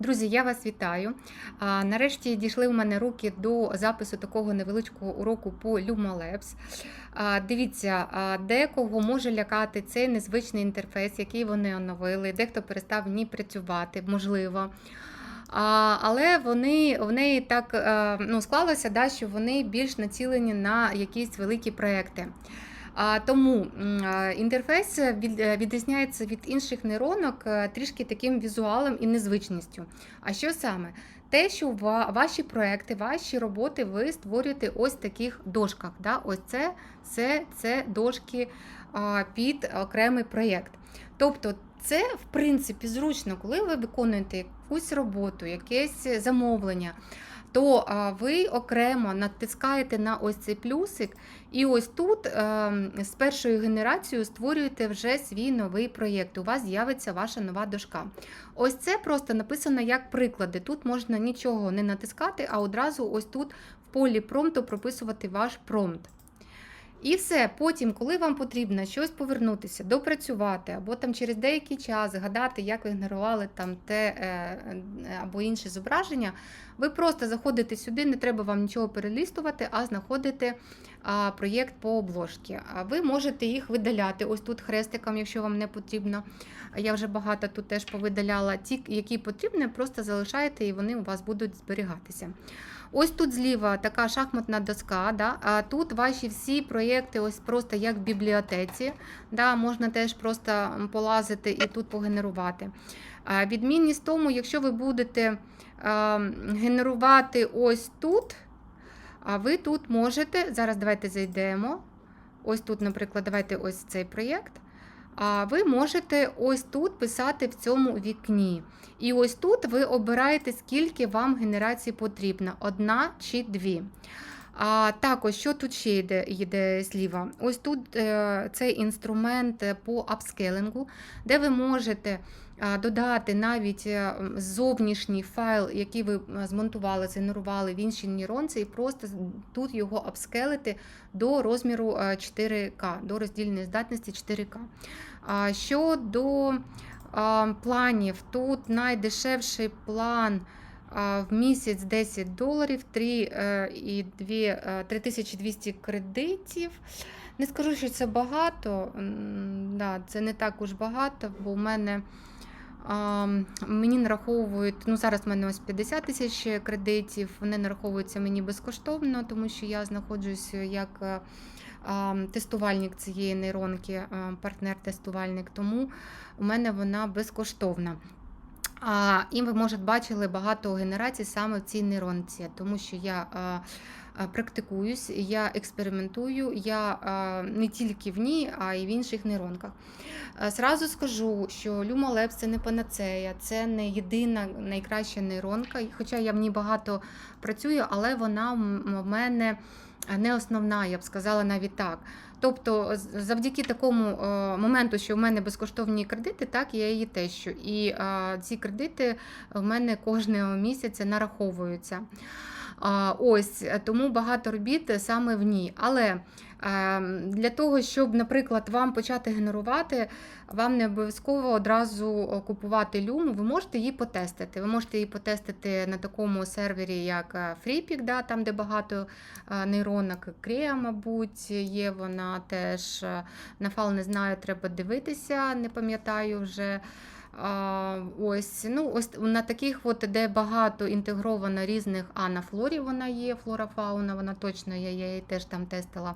Друзі, я вас вітаю. Нарешті дійшли у мене руки до запису такого невеличкого уроку по LumaLabs. Дивіться, декого може лякати цей незвичний інтерфейс, який вони оновили, дехто перестав в ній працювати, можливо. Але вони в неї так е, ну, склалося, да, що вони більш націлені на якісь великі проекти. Тому інтерфейс е, відрізняється від інших нейронок е, трішки таким візуалом і незвичністю. А що саме? Те, що ва- ваші проекти, ваші роботи ви створюєте ось таких дошках. Да? Ось це, це, це дошки під окремий проєкт. Тобто, це в принципі зручно, коли ви виконуєте якусь роботу, якесь замовлення. То ви окремо натискаєте на ось цей плюсик, і ось тут ем, з першою генерацією створюєте вже свій новий проєкт. У вас з'явиться ваша нова дошка. Ось це просто написано як приклади. Тут можна нічого не натискати, а одразу ось тут в полі промпту прописувати ваш промпт. І все, потім, коли вам потрібно щось повернутися, допрацювати, або там через деякий час згадати, як ви генерували там те е, е, або інше зображення, ви просто заходите сюди, не треба вам нічого перелістувати, а знаходите а, проєкт по обложці. А ви можете їх видаляти ось тут хрестиком, якщо вам не потрібно. Я вже багато тут теж повидаляла. Ті, які потрібні, просто залишаєте і вони у вас будуть зберігатися. Ось тут зліва така шахматна доска. Да? А тут ваші всі проєкти, ось просто як в бібліотеці. Да? Можна теж просто полазити і тут погенерувати. Відмінність тому, якщо ви будете генерувати ось тут, а ви тут можете. Зараз давайте зайдемо. Ось тут, наприклад, давайте ось цей проєкт. А ви можете ось тут писати в цьому вікні. І ось тут ви обираєте, скільки вам генерацій потрібно: одна чи дві. А також, що тут ще йде, йде зліва? Ось тут е, цей інструмент по апскелингу, де ви можете додати навіть е, зовнішній файл, який ви е, змонтували, згенерували в іншій нейронці, і просто тут його апскелити до розміру е, 4К, до роздільної здатності 4К. Щодо планів, тут найдешевший план в місяць 10 доларів, 3, е, 2, е, 3200 кредитів. Не скажу, що це багато. Да, це не так уж багато, бо в мене мені нараховують, ну зараз в мене ось 50 тисяч кредитів, вони нараховуються мені безкоштовно, тому що я знаходжусь як е, тестувальник цієї нейронки, партнер-тестувальник, тому у мене вона безкоштовна. І ви, може, бачили багато генерацій саме в цій нейронці, тому що я а, практикуюсь, я експериментую, я не тільки в ній, а й в інших нейронках. Зразу скажу, що LumaLabs це не панацея, це не єдина найкраща нейронка, хоча я в ній багато працюю, але вона в мене не основна, я б сказала навіть так. Тобто, завдяки такому е, моменту, що в мене безкоштовні кредити, так я її тещу. І е, ці кредити в мене кожного місяця нараховуються. Ось е, тому багато робіт саме в ній. Але е, для того, щоб, наприклад, вам почати генерувати, вам не обов'язково одразу купувати люму, ви можете її потестити. Ви можете її потестити на такому сервері, як е, FreePic, да, там, де багато е, нейронок, Креа, мабуть, є вона теж. е, На фал не знаю, треба дивитися, не пам'ятаю вже. Ось, ну, ось на таких, от, де багато інтегровано різних, а на флорі вона є, флора фауна, вона точно є, я її теж там тестила.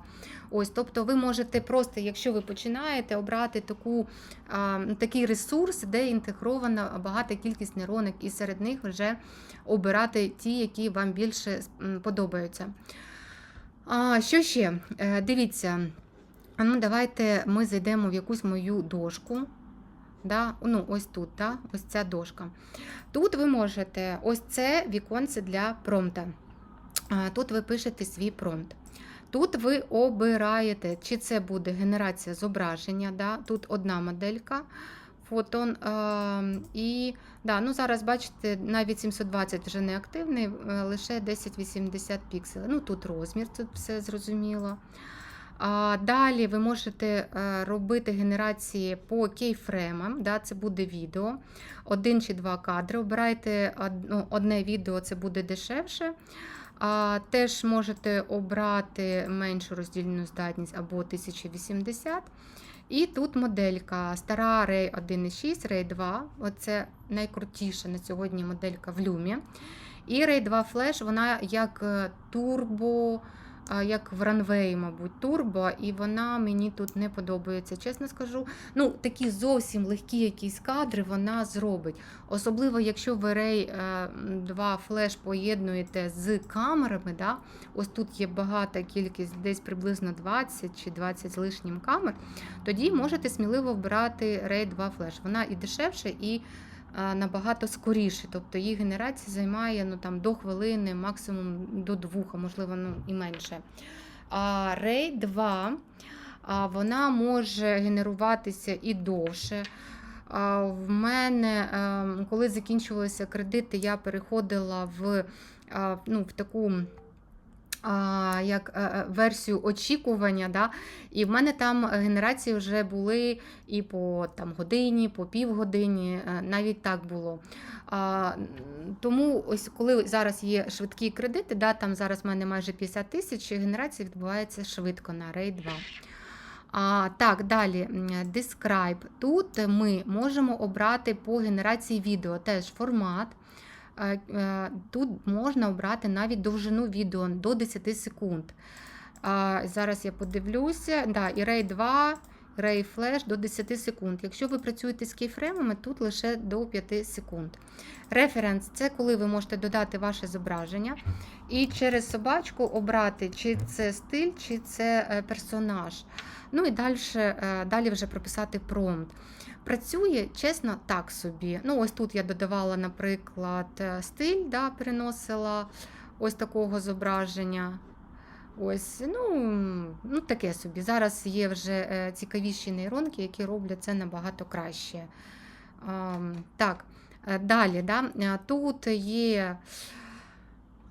Ось, тобто ви можете просто, якщо ви починаєте, обрати таку, а, такий ресурс, де інтегрована багата кількість нейронок, і серед них вже обирати ті, які вам більше подобаються. А, що ще? Е, Дивіться, ну давайте ми зайдемо в якусь мою дошку. Да? Ну, ось тут, да? ось ця дошка. Тут ви можете, ось це віконце для промпта. Тут ви пишете свій промпт. Тут ви обираєте, чи це буде генерація зображення. Да? Тут одна моделька. Фотон. І да, ну зараз бачите, навіть 720 вже не активний, е, лише 1080 пікселів. Ну тут розмір, тут все зрозуміло. Далі ви можете е, робити генерації по кейфремам, да, це буде відео, один чи два кадри. Обирайте ну, одне відео, це буде дешевше. Теж можете обрати меншу роздільну здатність або 1080. І тут моделька стара Ray 1.6, Ray 2. Оце найкрутіша на сьогодні моделька в люмі. І Ray 2 Flash, вона як е, турбо, як в Runway, мабуть, турбо, і вона мені тут не подобається, чесно скажу. Ну, такі зовсім легкі якісь кадри вона зробить. Особливо, якщо ви Ray 2 Flash поєднуєте з камерами. Да? Ось тут є багата кількість, десь приблизно 20 чи 20 з лишнім камер, тоді можете сміливо вбирати Ray 2 Flash. Вона і дешевша, і набагато скоріше. Тобто її генерація займає ну, там, до хвилини, максимум до двох, а можливо ну, і менше. А Ray 2 а, вона може генеруватися і довше. В мене, коли закінчувалися кредити, я переходила в, ну, в таку а, як е, е, версію очікування. Да? І в мене там генерації вже були і по там, годині, по півгодині, е, навіть так було. А, Тому ось коли зараз є швидкі кредити, да, там зараз в мене майже 50 тисяч, генерація відбувається швидко на Ray 2. А, так, далі Describe. Тут ми можемо обрати по генерації відео теж формат. Е, е, Тут можна обрати навіть довжину відео до 10 секунд. Зараз я подивлюся. Да, і Ray 2, Ray Flash до 10 секунд. Якщо ви працюєте з кейфремами, тут лише до 5 секунд. Референс це коли ви можете додати ваше зображення і через собачку обрати, чи це стиль, чи це е, персонаж. Ну і далі, далі вже прописати промпт. Працює, чесно, так собі. Ну, ось тут я додавала, наприклад, е, стиль, да, переносила ось такого зображення. Ось, ну, ну таке собі. Зараз є вже е, цікавіші нейронки, які роблять це набагато краще. Так, е, далі, да, тут є.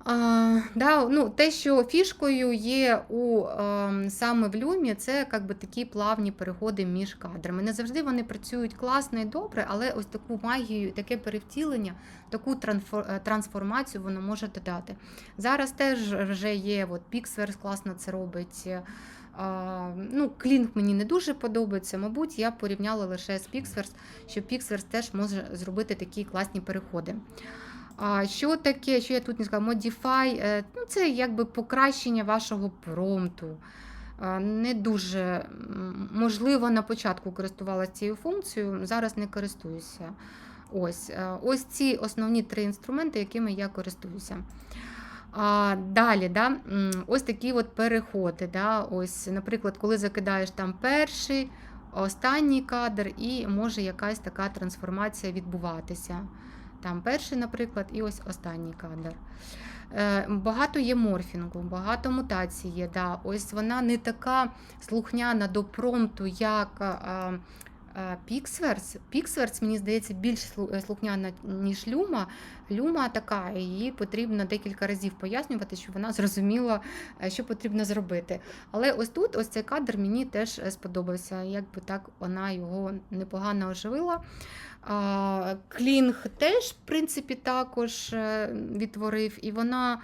А, да, ну, те, що фішкою є у ем, саме в люмі, це як би, такі плавні переходи між кадрами. Не завжди вони працюють класно і добре, але ось таку магію, таке перевтілення, таку е, трансформацію воно може додати. Зараз теж вже є от, Pixels класно це робить. А, ну, Клінк мені не дуже подобається. Мабуть, я порівняла лише з Pixels, що Pixels теж може зробити такі класні переходи. А що таке, що я тут не сказала? Modify, е, ну, це якби покращення вашого промпту. Не дуже можливо на початку користувалася цією функцією, зараз не користуюся. Ось е, ось ці основні три інструменти, якими я користуюся. А, Далі, да, ось такі от переходи. Да, ось, Наприклад, коли закидаєш там перший, останній кадр, і може якась така трансформація відбуватися. Там перший, наприклад, і ось останній кадр. Е, Багато є морфінгу, багато мутацій є. Да. Ось вона не така слухняна до промпту, як Pixverse. Pixverse, мені здається, більш е, слухняна, ніж Люма. Люма така, її потрібно декілька разів пояснювати, щоб вона зрозуміла, е, що потрібно зробити. Але ось тут, ось цей кадр мені теж е, сподобався. Якби так вона його непогано оживила. Клінг теж, в принципі, також відтворив, і вона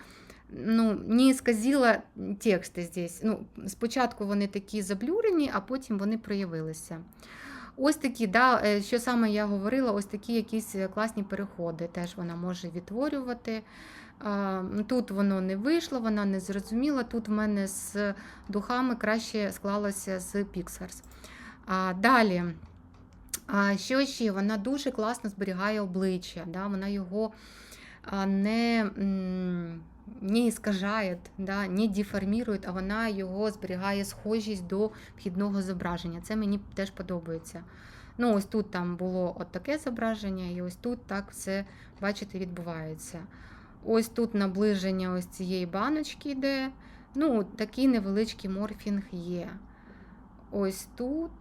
ну, не сказала тексти здесь. Ну, спочатку вони такі заблюрені, а потім вони проявилися. Ось такі, да, е, що саме я говорила, ось такі якісь е, класні переходи теж вона може відтворювати. Тут воно не вийшло, вона не зрозуміла. Тут в мене з духами краще склалося з Pixars. Далі. Що ще? Вона дуже класно зберігає обличчя, да? вона його не, не іскажає, да? не деформірує, а вона його зберігає схожість до вхідного зображення. Це мені теж подобається. Ну, ось тут там було от таке зображення, і ось тут так все, бачите, відбувається. Ось тут наближення ось цієї баночки йде. Ну, такий невеличкий морфінг є. Ось тут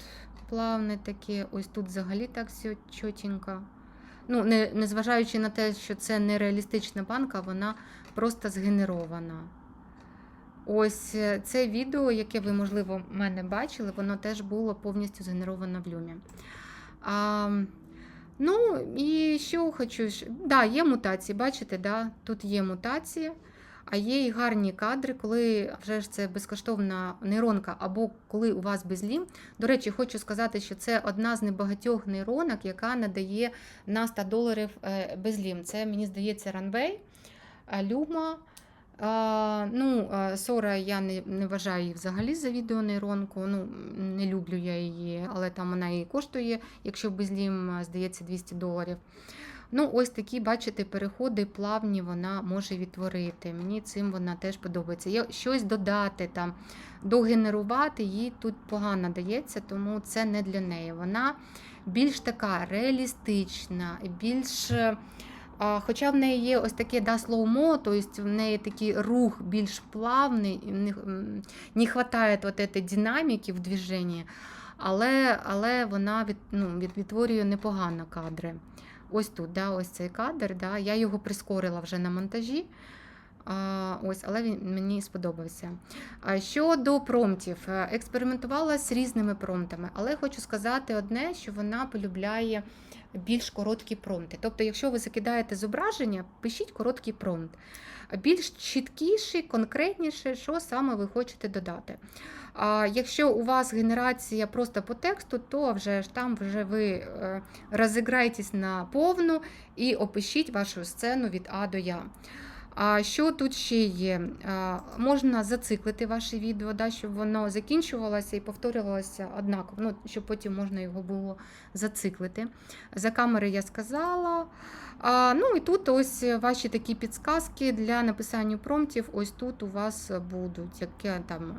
плавне таке, ось тут взагалі так все чотенько. Ну, не, незважаючи на те, що це не реалістична банка, вона просто згенерована. Ось е, це відео, яке ви, можливо, в мене бачили, воно теж було повністю згенеровано в люмі. А, ну, і що хочу. Так, Да, є мутації, бачите, да? тут є мутації, а є і гарні кадри, коли вже ж це безкоштовна нейронка, або коли у вас безлім. До речі, хочу сказати, що це одна з небагатьох нейронок, яка надає на 100 доларів е, безлім. Це, мені здається, Runway, е, Люма. Ну, Сора я не, не вважаю її взагалі за відеонейронку. Ну, не люблю я її, але там вона і коштує, якщо безлім, здається, 200 доларів. Ну, ось такі, бачите, переходи плавні вона може відтворити. Мені цим вона теж подобається. Є щось додати там, догенерувати їй тут погано дається, тому це не для неї. Вона більш така реалістична, більш. е, Хоча в неї є ось таке да, слоумо, тобто в неї такий рух більш плавний, не, не вистачає от этой динаміки в движенні, але, але вона від, ну, від, відтворює непогано кадри. Ось тут, да, ось цей кадр, да, я його прискорила вже на монтажі. Ось, але він мені сподобався. Щодо промптів, е, експериментувала з різними промптами, але хочу сказати одне, що вона полюбляє більш короткі промпти. Тобто, якщо ви закидаєте зображення, пишіть короткий промпт. Більш чіткіший, конкретніший, що саме ви хочете додати. А якщо у вас генерація просто по тексту, то вже ж там вже ви е, розіграєтесь на повну і опишіть вашу сцену від А до Я. А що тут ще є? Можна зациклити ваше відео, да, щоб воно закінчувалося і повторювалося однаково, ну, щоб потім можна його було зациклити. За камери я сказала. А, ну і тут ось ваші такі підсказки для написання промптів. Ось тут у вас будуть яке там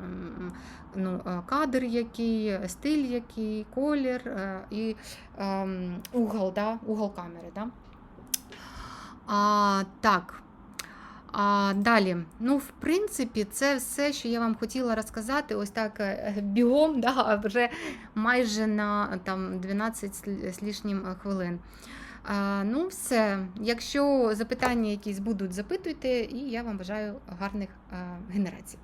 ну, е, кадр, який, стиль, який, колір е, і ем, угол, да, угол камери. Да? А, так. А далі, ну, в принципі, це все, що я вам хотіла розказати, ось так е, бігом, да, вже майже на там, 12 з- лішнім е, хвилин. А, ну, все. Якщо запитання якісь будуть, запитуйте, і я вам бажаю гарних а, генерацій.